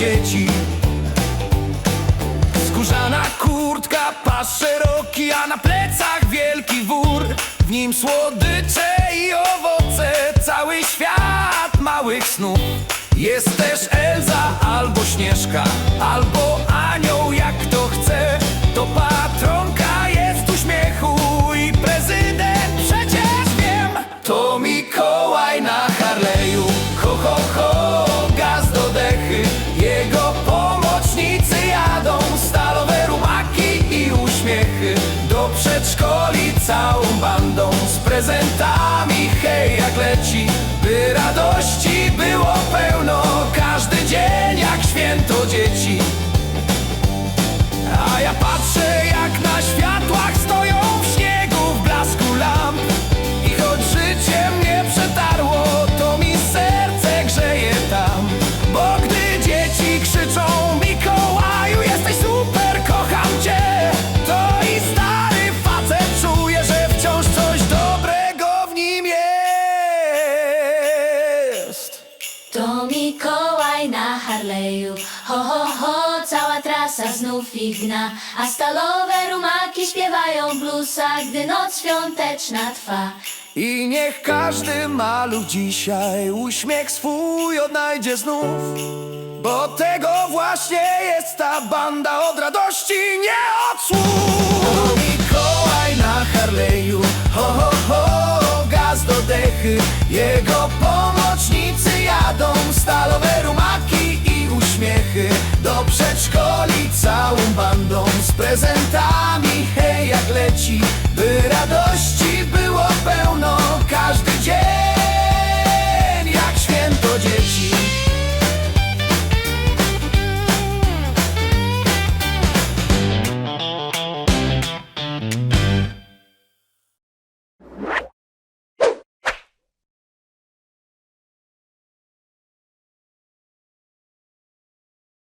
dzieci. Skórzana kurtka, pas szeroki, a na plecach wielki wór. W nim słodycze i owoce, cały świat małych snów. Jest też Elza albo Śnieżka, albo anioł przedszkoli całą bandą, z prezentami hej jak leci By radości było pełno, każdy dzień jak święto dzieci. A ja patrzę jak na światłach stoją w śniegu w blasku lamp I choć życie mnie przetarło, to mi serce grzeje tam. Bo gdy dzieci krzyczą trasa znów ich a stalowe rumaki śpiewają bluesa, gdy noc świąteczna trwa. I niech każdy maluch dzisiaj uśmiech swój odnajdzie znów Bo tego właśnie jest ta banda od radości, nie od słów. To Mikołaj na Harleju, ho ho ho, gaz do dechy. Jego pomocnicy jadą, stalowe rumaki Do przedszkoli całą bandą, z prezentami. Hej jak leci